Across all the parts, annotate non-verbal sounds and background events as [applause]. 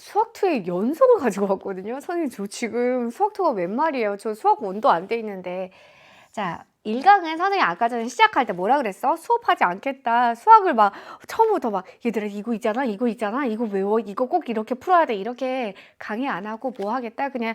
수학2의 연속을 가지고 왔거든요. 선생님, 저 지금 수학2가 웬 말이에요? 저 수학 원도 안 돼 있는데. 자, 1강은 선생님 아까 전에 시작할 때 뭐라 그랬어? 수업하지 않겠다. 수학을 막 처음부터 막 얘들아 이거 있잖아, 이거 있잖아, 이거 외워, 이거 꼭 이렇게 풀어야 돼. 이렇게 강의 안 하고 뭐 하겠다. 그냥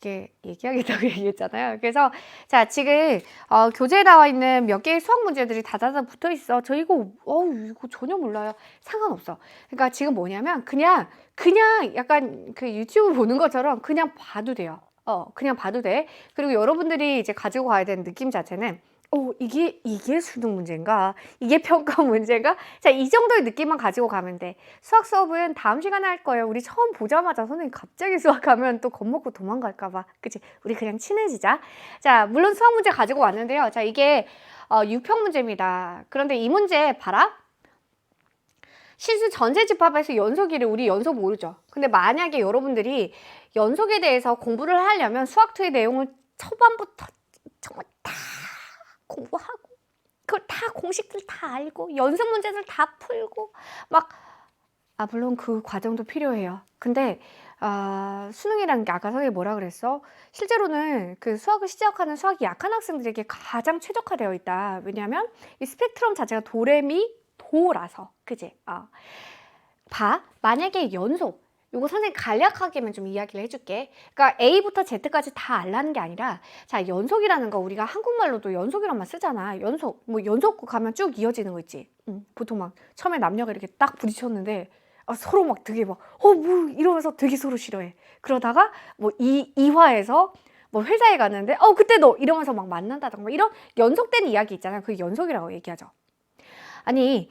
이렇게 얘기하겠다고 [laughs] 얘기했잖아요. 그래서 자 지금 어, 교재에 나와 있는 몇 개의 수학 문제들이 다다다 붙어 있어. 저 이거 어 이거 전혀 몰라요. 상관없어. 그러니까 지금 뭐냐면 그냥 그냥 약간 그 유튜브 보는 것처럼 그냥 봐도 돼요. 어 그냥 봐도 돼. 그리고 여러분들이 이제 가지고 가야 되는 느낌 자체는 어, 이게, 이게 수능 문제인가? 이게 평가 [laughs] 문제인가? 자, 이 정도의 느낌만 가지고 가면 돼. 수학 수업은 다음 시간에 할 거예요. 우리 처음 보자마자 선생님 갑자기 [laughs] 수학하면 또 겁먹고 도망갈까봐. 그치? 우리 그냥 친해지자. 자, 물론 수학 문제 가지고 왔는데요. 자, 이게, 어, 유평 문제입니다. 그런데 이 문제 봐라. 실수 전체 집합에서 연속이를 우리 연속 모르죠. 근데 만약에 여러분들이 연속에 대해서 공부를 하려면 수학2의 내용을 초반부터 정말 다 공부하고 그걸 다 공식들 다 알고 연습 문제들 다 풀고 막 아 물론 그 과정도 필요해요. 근데 아 수능이라는 게 아까 선생님이 뭐라 그랬어? 실제로는 그 수학을 시작하는 수학이 약한 학생들에게 가장 최적화되어 있다. 왜냐하면 이 스펙트럼 자체가 도레미 도라서 그지? 아 봐. 만약에 연속 요거 선생님 간략하게만 좀 이야기를 해줄게. 그러니까 A부터 Z까지 다 알라는 게 아니라 자 연속이라는 거 우리가 한국말로도 연속이란 말 쓰잖아. 연속 뭐 연속 가면 쭉 이어지는 거 있지. 음, 보통 막 처음에 남녀가 이렇게 딱 부딪혔는데 아, 서로 막 되게 막 어 뭐 이러면서 되게 서로 싫어해. 그러다가 뭐 이 이화에서 뭐 회사에 갔는데 어 그때 너 이러면서 막 만난다던가 이런 연속된 이야기 있잖아요. 그 연속이라고 얘기하죠. 아니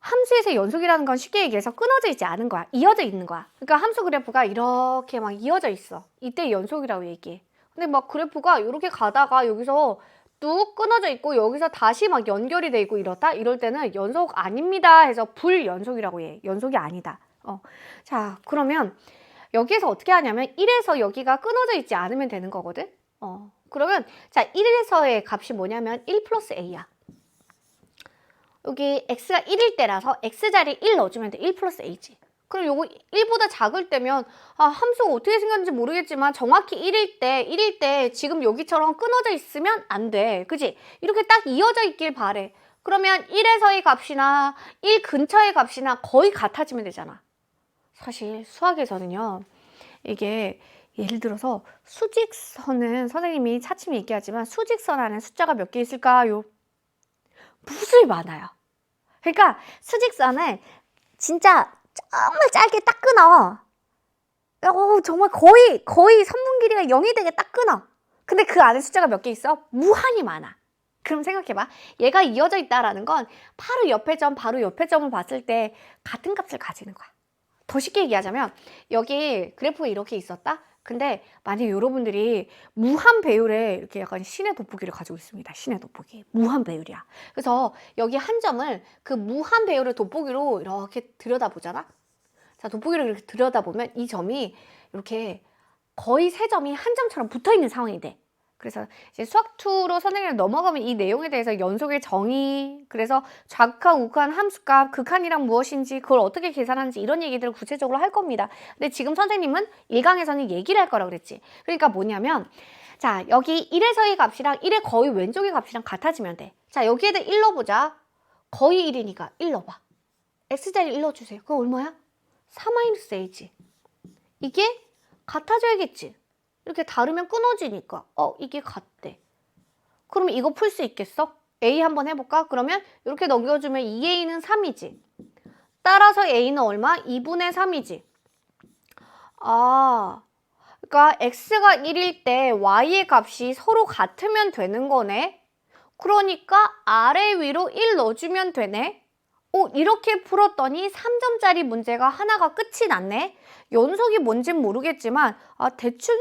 함수에서 연속이라는 건 쉽게 얘기해서 끊어져 있지 않은 거야. 이어져 있는 거야. 그러니까 함수 그래프가 이렇게 막 이어져 있어. 이때 연속이라고 얘기해. 근데 막 그래프가 이렇게 가다가 여기서 뚝 끊어져 있고 여기서 다시 막 연결이 돼 있고 이렇다? 이럴 때는 연속 아닙니다 해서 불연속이라고 해. 연속이 아니다. 어. 자, 그러면 여기에서 어떻게 하냐면 1에서 여기가 끊어져 있지 않으면 되는 거거든. 어. 그러면 자, 1에서의 값이 뭐냐면 1 플러스 a야. 여기 x가 1일 때라서 x자리 1 넣어주면 돼. 1 플러스 a지. 그럼 요거 1보다 작을 때면 아, 함수가 어떻게 생겼는지 모르겠지만 정확히 1일 때 1일 때 지금 여기처럼 끊어져 있으면 안 돼. 그지? 이렇게 딱 이어져 있길 바래. 그러면 1에서의 값이나 1 근처의 값이나 거의 같아지면 되잖아. 사실 수학에서는요. 이게 예를 들어서 수직선은 선생님이 차츰 얘기하지만 수직선 안에 숫자가 몇 개 있을까요? 무수히 많아요. 그러니까 수직선을 진짜 정말 짧게 딱 끊어. 어, 정말 거의 거의 선분 길이가 0이 되게 딱 끊어. 근데 그 안에 숫자가 몇 개 있어? 무한히 많아. 그럼 생각해봐. 얘가 이어져 있다라는 건 바로 옆에 점, 바로 옆에 점을 봤을 때 같은 값을 가지는 거야. 더 쉽게 얘기하자면 여기 그래프가 이렇게 있었다? 근데 만약에 여러분들이 무한 배율의 이렇게 약간 신의 돋보기를 가지고 있습니다. 신의 돋보기. 무한 배율이야. 그래서 여기 한 점을 그 무한 배율의 돋보기로 이렇게 들여다보잖아? 자, 돋보기를 이렇게 들여다보면 이 점이 이렇게 거의 세 점이 한 점처럼 붙어 있는 상황이 돼. 그래서 이제 수학 2로 선생님을 넘어가면 이 내용에 대해서 연속의 정의, 그래서 좌극한, 우극한, 함수값, 극한이랑 무엇인지, 그걸 어떻게 계산하는지 이런 얘기들을 구체적으로 할 겁니다. 근데 지금 선생님은 1강에서는 얘기를 할 거라고 그랬지. 그러니까 뭐냐면, 자, 여기 1에서의 값이랑 1의 거의 왼쪽의 값이랑 같아지면 돼. 자, 여기에다 1 넣어보자. 거의 1이니까 1 넣어봐. x자리 1 넣어주세요. 그거 얼마야? 4-a지. 이게 같아져야겠지. 이렇게 다르면 끊어지니까 어 이게 같대. 그럼 이거 풀 수 있겠어? A 한번 해볼까? 그러면 이렇게 넘겨주면 2A는 3이지. 따라서 A는 얼마? 2분의 3이지. 아, 그러니까 X가 1일 때 Y의 값이 서로 같으면 되는 거네. 그러니까 아래 위로 1 넣어주면 되네. 오, 이렇게 풀었더니 3점짜리 문제가 하나가 끝이 났네. 연속이 뭔진 모르겠지만 아 대충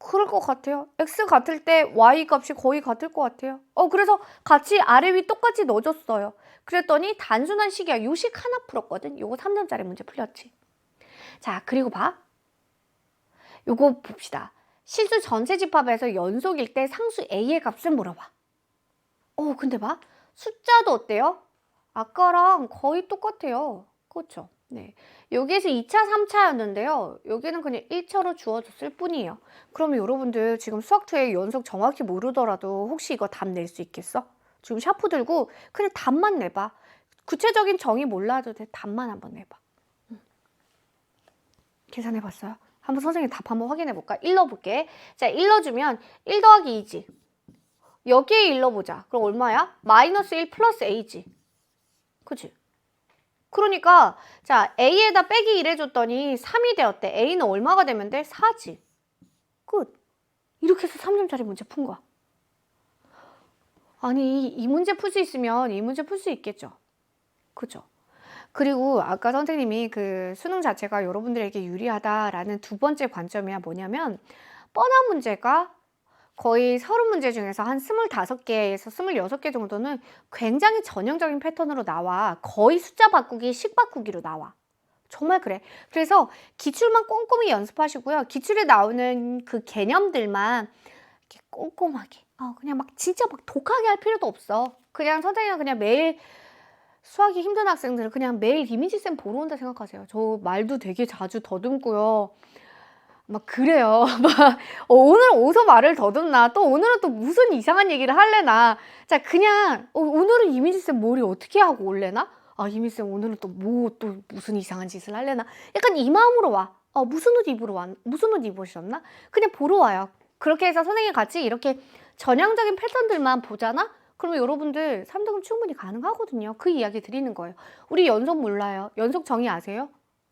그럴 것 같아요. x 같을 때 y 값이 거의 같을 것 같아요. 어 그래서 같이 아래 위 똑같이 넣어줬어요. 그랬더니 단순한 식이야. 요식 하나 풀었거든. 요거 3점짜리 문제 풀렸지. 자 그리고 봐. 요거 봅시다. 실수 전체 집합에서 연속일 때 상수 a의 값을 물어봐. 어 근데 봐. 숫자도 어때요? 아까랑 거의 똑같아요. 그렇죠? 네. 여기에서 2차, 3차였는데요. 여기는 그냥 1차로 주어졌을 뿐이에요. 그러면 여러분들 지금 수학2의 연속 정확히 모르더라도 혹시 이거 답 낼 수 있겠어? 지금 샤프 들고 그냥 답만 내봐. 구체적인 정의 몰라도 돼. 답만 한번 내봐. 음. 계산해 봤어요? 한번 선생님 답 한번 확인해 볼까? 1 넣어볼게. 자, 1 넣어주면 1 더하기 2지. 여기에 1 넣어보자. 그럼 얼마야? 마이너스 1 플러스 a지. 그치? 그러니까 자 a에다 빼기 1 해줬더니 3이 되었대. a는 얼마가 되면 돼? 4지. 끝. 이렇게 해서 3점짜리 문제 푼 거야. 아니 이 문제 풀 수 있으면 이 문제 풀 수 있겠죠. 그죠? 그리고 아까 선생님이 그 수능 자체가 여러분들에게 유리하다라는 두 번째 관점이 뭐냐면 뻔한 문제가 거의 서른 문제 중에서 한 스물다섯 개에서 스물여섯 개 정도는 굉장히 전형적인 패턴으로 나와. 거의 숫자 바꾸기, 식 바꾸기로 나와. 정말 그래. 그래서 기출만 꼼꼼히 연습하시고요. 기출에 나오는 그 개념들만 이렇게 꼼꼼하게. 어, 그냥 막 진짜 막 독하게 할 필요도 없어. 그냥 선생님은 그냥 매일 수학이 힘든 학생들은 그냥 매일 이미지 쌤 보러 온다 생각하세요. 저 말도 되게 자주 더듬고요. 막 그래요. [laughs] 막 어, 오늘 어디서 말을 더듬나? 또 오늘은 또 무슨 이상한 얘기를 할래나? 자, 그냥 어, 오늘은 이미지 쌤 머리 어떻게 하고 올래나? 아, 이미지 쌤 오늘은 또뭐 또 무슨 이상한 짓을 할래나? 약간 이 마음으로 와. 어, 무슨 옷 입으러 왔? 무슨 옷 입으셨나? 그냥 보러 와요. 그렇게 해서 선생님 같이 이렇게 전형적인 패턴들만 보잖아? 그러면 여러분들 3등급 충분히 가능하거든요. 그 이야기 드리는 거예요. 우리 연속 몰라요. 연속 정의 아세요?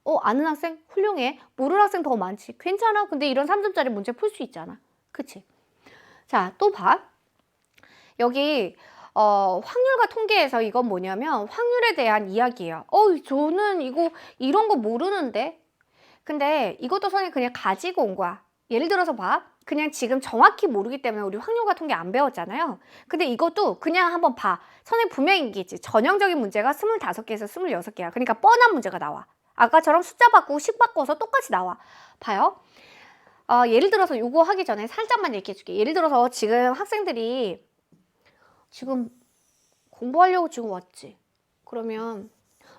어, 아는 학생 훌륭해. 모르는 학생 더 많지. 괜찮아. 근데 이런 3점짜리 문제 풀 수 있잖아. 그치? 자, 또 봐. 여기 어, 확률과 통계에서 이건 뭐냐면 확률에 대한 이야기예요. 어, 저는 이거 이런 거 모르는데. 근데 이것도 선생님 그냥 가지고 온 거야. 예를 들어서 봐. 그냥 지금 정확히 모르기 때문에 우리 확률과 통계 안 배웠잖아요. 근데 이것도 그냥 한번 봐. 선생님 분명히 얘기했지. 전형적인 문제가 25개에서 26개야. 그러니까 뻔한 문제가 나와. 아까처럼 숫자 바꾸고 식 바꿔서 똑같이 나와. 봐요. 어, 예를 들어서 요거 하기 전에 살짝만 얘기해 줄게. 예를 들어서 지금 학생들이 지금 공부하려고 지금 왔지. 그러면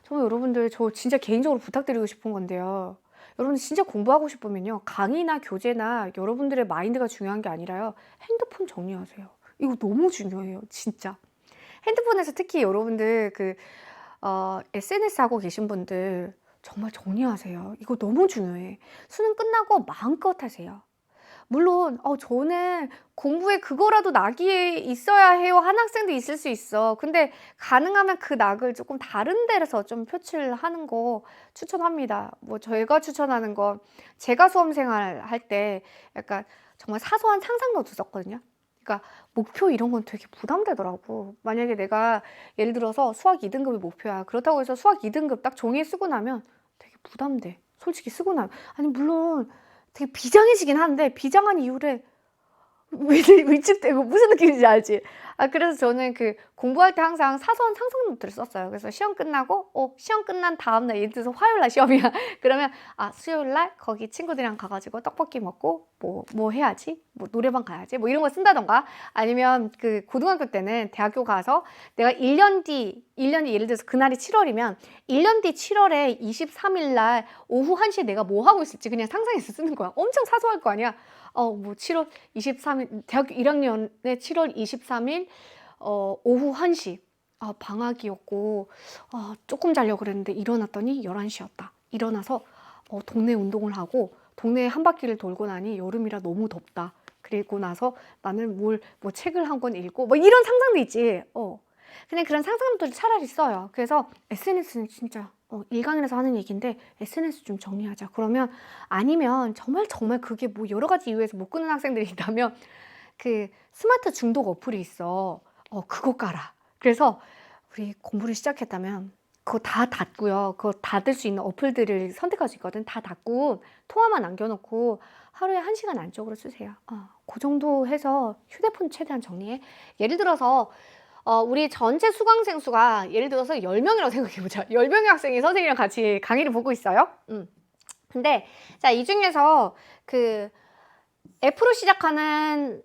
정말 여러분들 저 진짜 개인적으로 부탁드리고 싶은 건데요. 여러분들 진짜 공부하고 싶으면요. 강의나 교재나 여러분들의 마인드가 중요한 게 아니라요. 핸드폰 정리하세요. 이거 너무 중요해요. 진짜. 핸드폰에서 특히 여러분들 그 어, SNS 하고 계신 분들 정말 정리하세요. 이거 너무 중요해. 수능 끝나고 마음껏 하세요. 물론 어, 저는 공부에 그거라도 낙이 있어야 해요 한 학생도 있을 수 있어. 근데 가능하면 그 낙을 조금 다른 데서 좀 표출하는 거 추천합니다. 뭐 저희가 추천하는 건 제가 수험생활 할 때 약간 정말 사소한 상상도 뒀었거든요. 그러니까 목표 이런 건 되게 부담되더라고. 만약에 내가 예를 들어서 수학 2등급이 목표야. 그렇다고 해서 수학 2등급 딱 종이에 쓰고 나면 되게 부담돼. 솔직히 쓰고 나면. 아니, 물론 되게 비장해지긴 한데, 비장한 이유를 위- 위축되고 무슨 느낌인지 알지? 아, 그래서 저는 그 공부할 때 항상 사소한 상상 노트를 썼어요. 그래서 시험 끝나고, 어, 시험 끝난 다음 날, 예를 들어서 화요일 날 시험이야. [laughs] 그러면, 아, 수요일 날 거기 친구들이랑 가가지고 떡볶이 먹고, 뭐, 뭐 해야지? 뭐 노래방 가야지? 뭐 이런 거 쓴다던가. 아니면 그 고등학교 때는 대학교 가서 내가 1년 뒤, 1년이 예를 들어서 그날이 7월이면 1년 뒤 7월에 23일 날 오후 1시에 내가 뭐 하고 있을지 그냥 상상해서 쓰는 거야. 엄청 사소할 거 아니야. 어, 뭐 7월 23일, 대학교 1학년에 7월 23일, 어, 오후 1시. 아, 방학이었고, 아, 조금 자려고 그랬는데 일어났더니 11시였다. 일어나서, 어, 동네 운동을 하고, 동네 한 바퀴를 돌고 나니 여름이라 너무 덥다. 그리고 나서 나는 뭘, 뭐 책을 한 권 읽고, 뭐 이런 상상도 있지. 어. 그냥 그런 상상들을 차라리 써요. 그래서 SNS는 진짜, 어, 일강에서 하는 얘기인데, SNS 좀 정리하자. 그러면 아니면 정말 정말 그게 뭐 여러 가지 이유에서 못 끊는 학생들이 있다면 [laughs] 그 스마트 중독 어플이 있어. 어, 그거 깔아. 그래서 우리 공부를 시작했다면 그거 다 닫고요. 그거 닫을 수 있는 어플들을 선택할 수 있거든. 다 닫고 통화만 남겨놓고 하루에 한 시간 안쪽으로 쓰세요. 어, 그 정도 해서 휴대폰 최대한 정리해. 예를 들어서 어, 우리 전체 수강생 수가 예를 들어서 10명이라고 [laughs] 생각해보자. 10명의 학생이 선생님이랑 같이 강의를 보고 있어요. 음. 근데 자, 이 중에서 그 F로 시작하는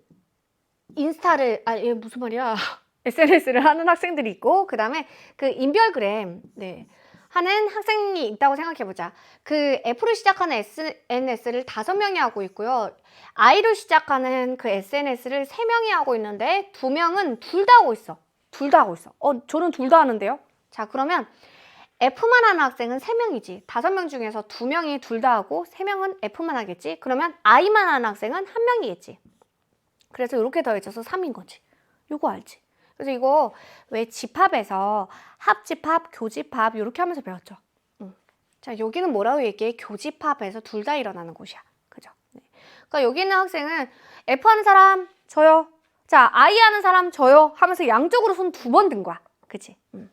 인스타를 아, 얘 무슨 말이야? [laughs] SNS를 하는 학생들이 있고 그다음에 그 인별그램 네. 하는 학생이 있다고 생각해 보자. 그 F로 시작하는 SNS를 다섯 명이 하고 있고요. I로 시작하는 그 SNS를 세 명이 하고 있는데 두 명은 둘 다 하고 있어. 둘 다 하고 있어. 어, 저는 둘 다 하는데요. 자, 그러면 F만 하는 학생은 세명이지 다섯 명 중에서 두명이 둘 다 하고 세명은 F만 하겠지. 그러면 I만 하는 학생은 한 명이겠지. 그래서 이렇게 더해져서 3인 거지. 요거 알지? 그래서 이거 왜 집합에서 합집합, 교집합 이렇게 하면서 배웠죠. 응. 자, 여기는 뭐라고 얘기해? 교집합에서 둘 다 일어나는 곳이야. 그죠? 네. 그러니까 여기 있는 학생은 F 하는 사람 저요. 자, I 하는 사람 저요 하면서 양쪽으로 손 두 번 든 거야. 그치? 음.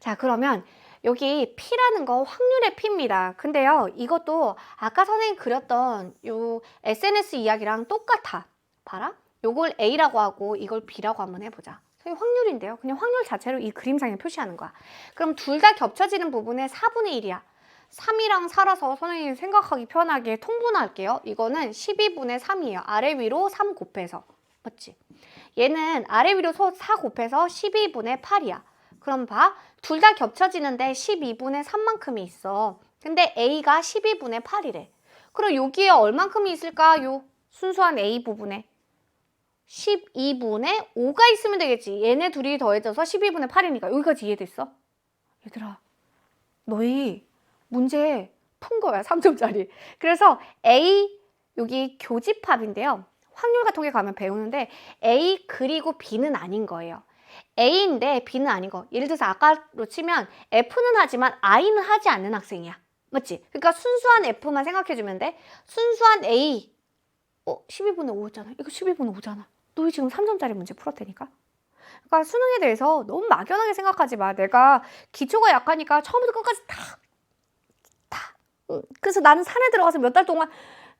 자, 그러면 여기 P라는 거 확률의 P입니다. 근데요, 이것도 아까 선생님이 그렸던 요 SNS 이야기랑 똑같아. 봐라. 요걸 A라고 하고 이걸 B라고 한번 해보자. 선생님 확률인데요. 그냥 확률 자체로 이 그림상에 표시하는 거야. 그럼 둘 다 겹쳐지는 부분의 4분의 1이야. 3이랑 4라서 선생님 생각하기 편하게 통분할게요. 이거는 12분의 3이에요. 아래 위로 3 곱해서. 맞지? 얘는 아래 위로 4 곱해서 12분의 8이야. 그럼 봐. 둘 다 겹쳐지는데 12분의 3만큼이 있어. 근데 A가 12분의 8이래. 그럼 여기에 얼만큼이 있을까? 요 순수한 A 부분에. 12분의 5가 있으면 되겠지. 얘네 둘이 더해져서 12분의 8이니까. 여기까지 이해됐어? 얘들아, 너희 문제 푼 거야. 3점짜리. 그래서 A, 여기 교집합인데요. 확률과 통계 가면 배우는데 A 그리고 B는 아닌 거예요. A인데 B는 아닌 거. 예를 들어서 아까로 치면 F는 하지만 I는 하지 않는 학생이야. 맞지? 그러니까 순수한 F만 생각해주면 돼. 순수한 A. 어, 12분의 5였잖아. 이거 12분의 5잖아. 너희 지금 3점짜리 문제 풀었다니까? 그러니까 수능에 대해서 너무 막연하게 생각하지 마. 내가 기초가 약하니까 처음부터 끝까지 다, 다. 응. 그래서 나는 산에 들어가서 몇 달 동안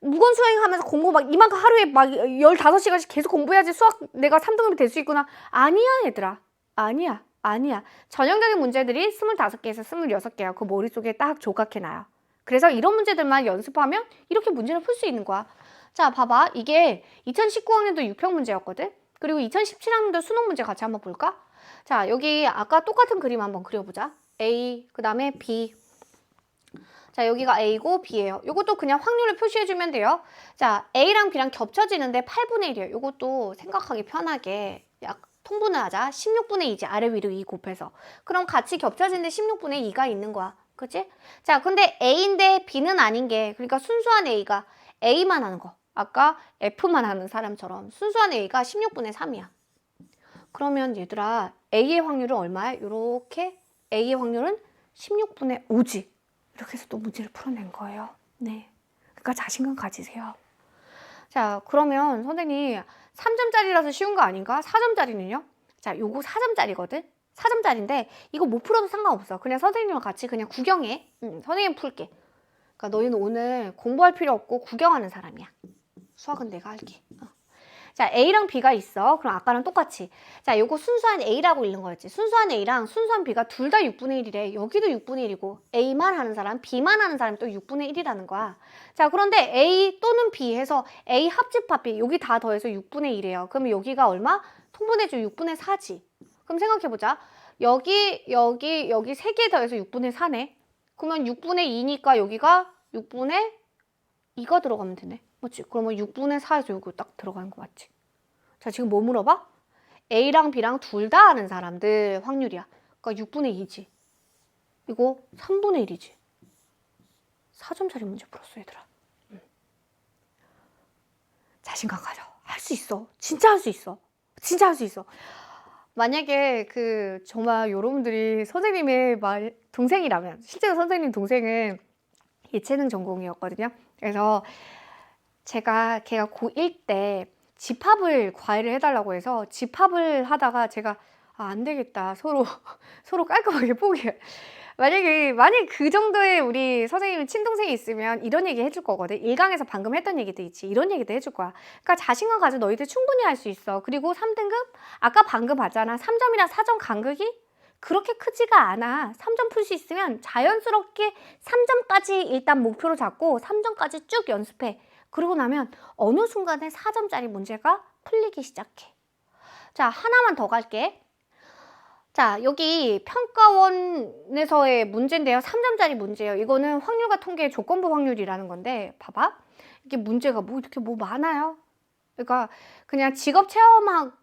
무건 수행하면서 공부 막 이만큼 하루에 막 15시간씩 계속 공부해야지 수학 내가 3등급이 될 수 있구나. 아니야, 얘들아. 아니야. 아니야. 전형적인 문제들이 25개에서 26개야. 그 머릿속에 딱 조각해놔요. 그래서 이런 문제들만 연습하면 이렇게 문제를 풀 수 있는 거야. 자, 봐봐. 이게 2019학년도 6평 문제였거든? 그리고 2017학년도 수능 문제 같이 한번 볼까? 자, 여기 아까 똑같은 그림 한번 그려보자. A, 그 다음에 B. 자, 여기가 A고 B예요. 이것도 그냥 확률을 표시해주면 돼요. 자, A랑 B랑 겹쳐지는데 8분의 1이에요. 이것도 생각하기 편하게 약 통분을 하자. 16분의 2지. 아래 위로 2 곱해서. 그럼 같이 겹쳐지는데 16분의 2가 있는 거야. 그치? 자, 근데 A인데 B는 아닌 게, 그러니까 순수한 A가 A만 하는 거. 아까 F만 하는 사람처럼 순수한 A가 16분의 3이야. 그러면 얘들아, A의 확률은 얼마야? 이렇게 A의 확률은 16분의 5지. 이렇게 해서 또 문제를 풀어낸 거예요. 네. 그러니까 자신감 가지세요. 자, 그러면 선생님 3점짜리라서 쉬운 거 아닌가? 4점짜리는요? 자, 요거 4점짜리거든? 4점짜리인데 이거 못 풀어도 상관없어. 그냥 선생님과 같이 그냥 구경해. 응, 선생님 풀게. 그러니까 너희는 오늘 공부할 필요 없고 구경하는 사람이야. 수학은 내가 할게. 어. 자, A랑 B가 있어. 그럼 아까랑 똑같이. 자, 요거 순수한 A라고 읽는 거였지. 순수한 A랑 순수한 B가 둘 다 6분의 1이래. 여기도 6분의 1이고 A만 하는 사람, B만 하는 사람이 또 6분의 1이라는 거야. 자, 그런데 A 또는 B 해서 A 합집합 B 여기 다 더해서 6분의 1이에요. 그러면 여기가 얼마? 통분해줘 6분의 4지. 그럼 생각해보자. 여기, 여기, 여기 세 개 더해서 6분의 4네. 그러면 6분의 2니까 여기가 6분의 2가 들어가면 되네. 맞지? 그러면 6분의 4에서 여기 딱 들어가는 거 맞지? 자, 지금 뭐 물어봐? A랑 B랑 둘 다 아는 사람들 확률이야. 그러니까 6분의 2지. 이거 3분의 1이지. 4점짜리 문제 풀었어, 얘들아. 응. 자신감 가져. 할 수 있어. 진짜 할 수 있어. 진짜 할 수 있어. 만약에 그 정말 여러분들이 선생님의 말 동생이라면 실제로 선생님 동생은 예체능 전공이었거든요. 그래서 제가 걔가 고1 때 집합을 과외를 해달라고 해서 집합을 하다가 제가 아, 안 되겠다. 서로 [laughs] 서로 깔끔하게 포기해. 만약에 만약 그 정도의 우리 선생님 친동생이 있으면 이런 얘기 해줄 거거든. 일강에서 방금 했던 얘기도 있지. 이런 얘기도 해줄 거야. 그러니까 자신감 가져 너희들 충분히 할 수 있어. 그리고 3등급 아까 방금 봤잖아. 3점이랑 4점 간극이 그렇게 크지가 않아. 3점 풀 수 있으면 자연스럽게 3점까지 일단 목표로 잡고 3점까지 쭉 연습해. 그러고 나면 어느 순간에 4점짜리 문제가 풀리기 시작해. 자, 하나만 더 갈게. 자, 여기 평가원에서의 문제인데요. 3점짜리 문제예요. 이거는 확률과 통계의 조건부 확률이라는 건데, 봐봐. 이게 문제가 뭐 이렇게 뭐 많아요. 그러니까 그냥 직업 체험학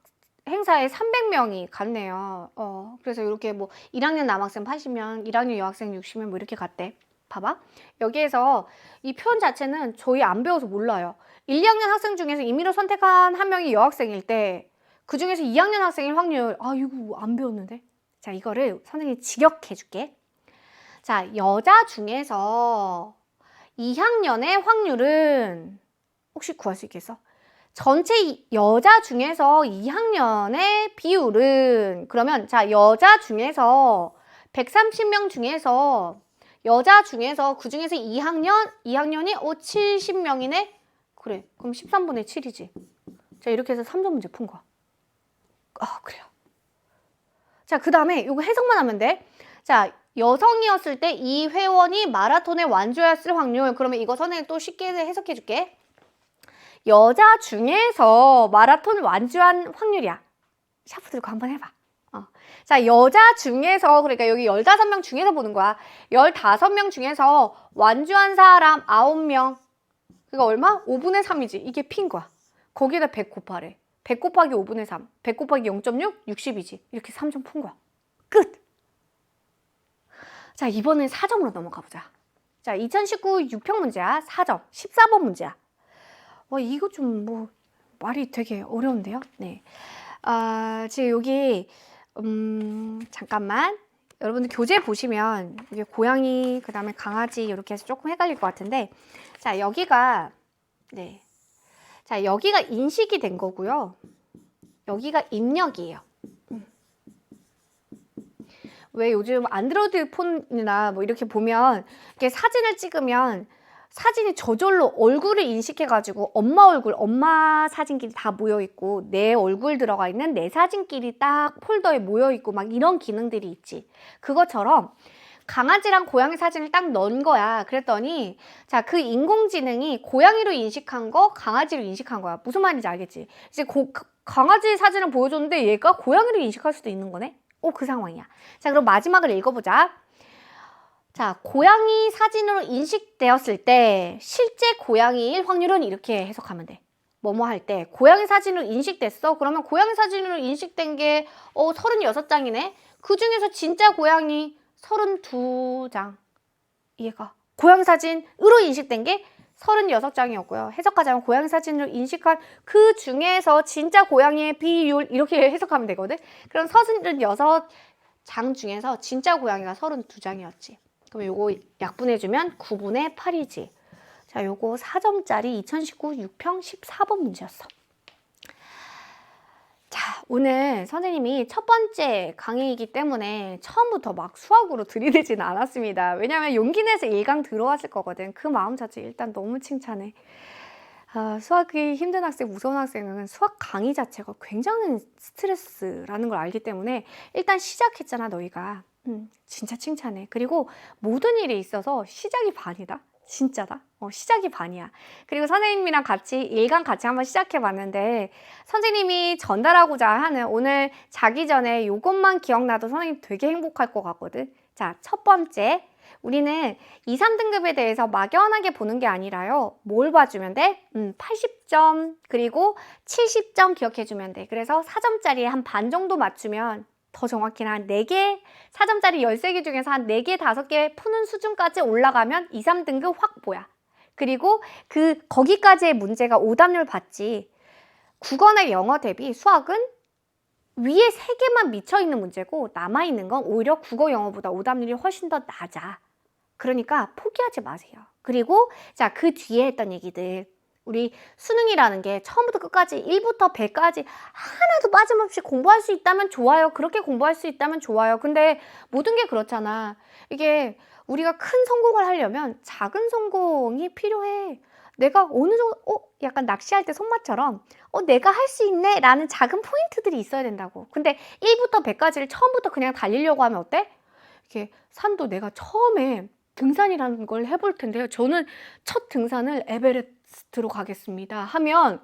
행사에 300명이 갔네요. 어, 그래서 이렇게 뭐 1학년 남학생 80명, 1학년 여학생 60명 뭐 이렇게 갔대. 봐봐. 여기에서 이 표현 자체는 저희 안 배워서 몰라요. 1, 2학년 학생 중에서 임의로 선택한 한 명이 여학생일 때, 그 중에서 2학년 학생일 확률, 아, 이거 안 배웠는데? 자, 이거를 선생님이 직역해 줄게. 자, 여자 중에서 2학년의 확률은 혹시 구할 수 있겠어? 전체 이- 여자 중에서 2학년의 비율은 그러면 자 여자 중에서 130명 중에서 여자 중에서 그 중에서 2학년 2학년이 어 70명이네? 그래. 그럼 13분의 7이지. 자 이렇게 해서 3점 문제 푼 거야. 아 그래요. 자 그 다음에 이거 해석만 하면 돼 자 여성이었을 때 이 회원이 마라톤에 완주했을 확률. 그러면 이거 선생님 또 쉽게 해석해 줄게. 여자 중에서 마라톤 완주한 확률이야. 샤프 들고 한번 해봐. 어. 자, 여자 중에서, 그러니까 여기 15명 중에서 보는 거야. 15명 중에서 완주한 사람 9명. 그러니까 얼마? 5분의 3이지. 이게 핀 거야. 거기에다 100 곱하래. 100 곱하기 5분의 3. 100 곱하기 0.6? 60이지. 이렇게 3점 푼 거야. 끝! 자, 이번엔 4점으로 넘어가 보자. 자, 2019 6평 문제야. 4점. 14번 문제야. 와, 이거 좀 뭐 말이 되게 어려운데요. 네. 아, 지금 여기 음, 잠깐만. 여러분들 교재 보시면 이게 고양이, 그 다음에 강아지 이렇게 해서 조금 헷갈릴 것 같은데 자, 여기가 네. 자, 여기가 인식이 된 거고요. 여기가 입력이에요. 음. 왜 요즘 안드로이드 폰이나 뭐 이렇게 보면 이렇게 사진을 찍으면 사진이 저절로 얼굴을 인식해가지고 엄마 얼굴, 엄마 사진끼리 다 모여있고 내 얼굴 들어가 있는 내 사진끼리 딱 폴더에 모여있고 막 이런 기능들이 있지. 그것처럼 강아지랑 고양이 사진을 딱 넣은 거야. 그랬더니 자, 그 인공지능이 고양이로 인식한 거, 강아지로 인식한 거야. 무슨 말인지 알겠지? 이제 고, 강아지 사진을 보여줬는데 얘가 고양이로 인식할 수도 있는 거네? 오, 그 상황이야. 자, 그럼 마지막을 읽어보자. 자, 고양이 사진으로 인식되었을 때 실제 고양이일 확률은 이렇게 해석하면 돼. 뭐뭐 할 때 고양이 사진으로 인식됐어. 그러면 고양이 사진으로 인식된 게 어, 36장이네. 그 중에서 진짜 고양이 32장. 이해가. 고양이 사진으로 인식된 게 36장이었고요. 해석하자면 고양이 사진으로 인식한 그 중에서 진짜 고양이의 비율 이렇게 [laughs] 해석하면 되거든. 그럼 36장 중에서 진짜 고양이가 32장이었지. 그럼 요거 약분해주면 9분의 8이지. 자, 요거 4점짜리 2019 6평 14번 문제였어. 자, 오늘 선생님이 첫 번째 강의이기 때문에 처음부터 막 수학으로 들이대지는 않았습니다. 왜냐면 용기 내서 1강 들어왔을 거거든. 그 마음 자체 일단 너무 칭찬해. 아, 수학이 힘든 학생, 무서운 학생은 수학 강의 자체가 굉장히 스트레스라는 걸 알기 때문에 일단 시작했잖아, 너희가. 음, 진짜 칭찬해. 그리고 모든 일에 있어서 시작이 반이다. 진짜다. 어, 시작이 반이야. 그리고 선생님이랑 같이 일강 같이 한번 시작해 봤는데 선생님이 전달하고자 하는 오늘 자기 전에 요것만 기억나도 선생님 되게 행복할 것 같거든. 자, 첫 번째. 우리는 2, 3등급에 대해서 막연하게 보는 게 아니라요. 뭘 봐주면 돼? 음, 80점, 그리고 70점 기억해 주면 돼. 그래서 4점짜리에 한 반 정도 맞추면 더 정확히는 한 4개, 4점짜리 13개 중에서 한 4개, 5개 푸는 수준까지 올라가면 2, 3등급 확보야. 그리고 그, 거기까지의 문제가 오답률 받지. 국어나 영어 대비 수학은 위에 3개만 미쳐 있는 문제고 남아 있는 건 오히려 국어, 영어보다 오답률이 훨씬 더 낮아. 그러니까 포기하지 마세요. 그리고 자, 그 뒤에 했던 얘기들. 우리 수능이라는 게 처음부터 끝까지 1부터 100까지 하나도 빠짐없이 공부할 수 있다면 좋아요. 그렇게 공부할 수 있다면 좋아요. 근데 모든 게 그렇잖아. 이게 우리가 큰 성공을 하려면 작은 성공이 필요해. 내가 어느 정도, 어, 약간 낚시할 때 손맛처럼, 어, 내가 할 수 있네? 라는 작은 포인트들이 있어야 된다고. 근데 1부터 100까지를 처음부터 그냥 달리려고 하면 어때? 이렇게 산도 내가 처음에 등산이라는 걸 해볼 텐데요. 저는 첫 등산을 에베레 스트로 가겠습니다. 하면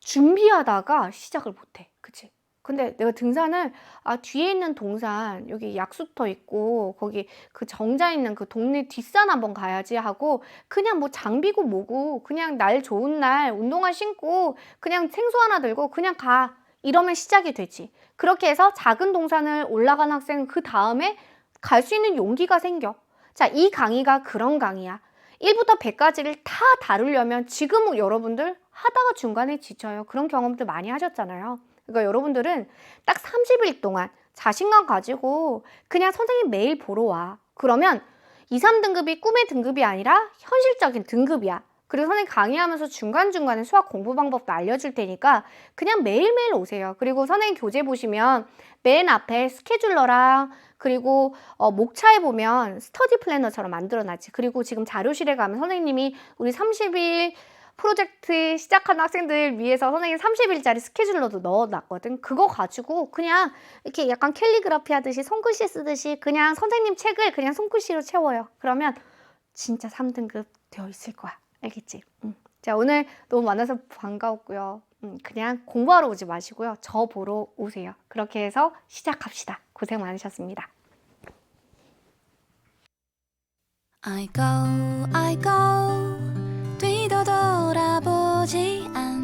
준비하다가 시작을 못해. 그치? 근데 내가 등산을 아 뒤에 있는 동산 여기 약수터 있고 거기 그 정자 있는 그 동네 뒷산 한번 가야지 하고 그냥 뭐 장비고 뭐고 그냥 날 좋은 날 운동화 신고 그냥 생수 하나 들고 그냥 가 이러면 시작이 되지 그렇게 해서 작은 동산을 올라간 학생은 그 다음에 갈 수 있는 용기가 생겨 자 이 강의가 그런 강의야 1부터 100까지를 다 다루려면 지금 여러분들 하다가 중간에 지쳐요 그런 경험들 많이 하셨잖아요 그러니까 여러분들은 딱 30일 동안 자신감 가지고 그냥 선생님 매일 보러 와. 그러면 2, 3등급이 꿈의 등급이 아니라 현실적인 등급이야. 그리고 선생님 강의하면서 중간중간에 수학 공부 방법도 알려줄 테니까 그냥 매일매일 오세요. 그리고 선생님 교재 보시면 맨 앞에 스케줄러랑 그리고 어, 목차에 보면 스터디 플래너처럼 만들어놨지. 그리고 지금 자료실에 가면 선생님이 우리 30일 프로젝트 시작하는 학생들 위해서 선생님 30일짜리 스케줄러도 넣어놨거든. 그거 가지고 그냥 이렇게 약간 캘리그라피 하듯이 손글씨 쓰듯이 그냥 선생님 책을 그냥 손글씨로 채워요. 그러면 진짜 3등급 되어 있을 거야. 알겠지? 응. 자, 오늘 너무 만나서 반가웠고요. 음, 그냥 공부하러 오지 마시고요. 저 보러 오세요. 그렇게 해서 시작합시다. 고생 많으셨습니다. I go, I go. 뒤도 돌아보지 않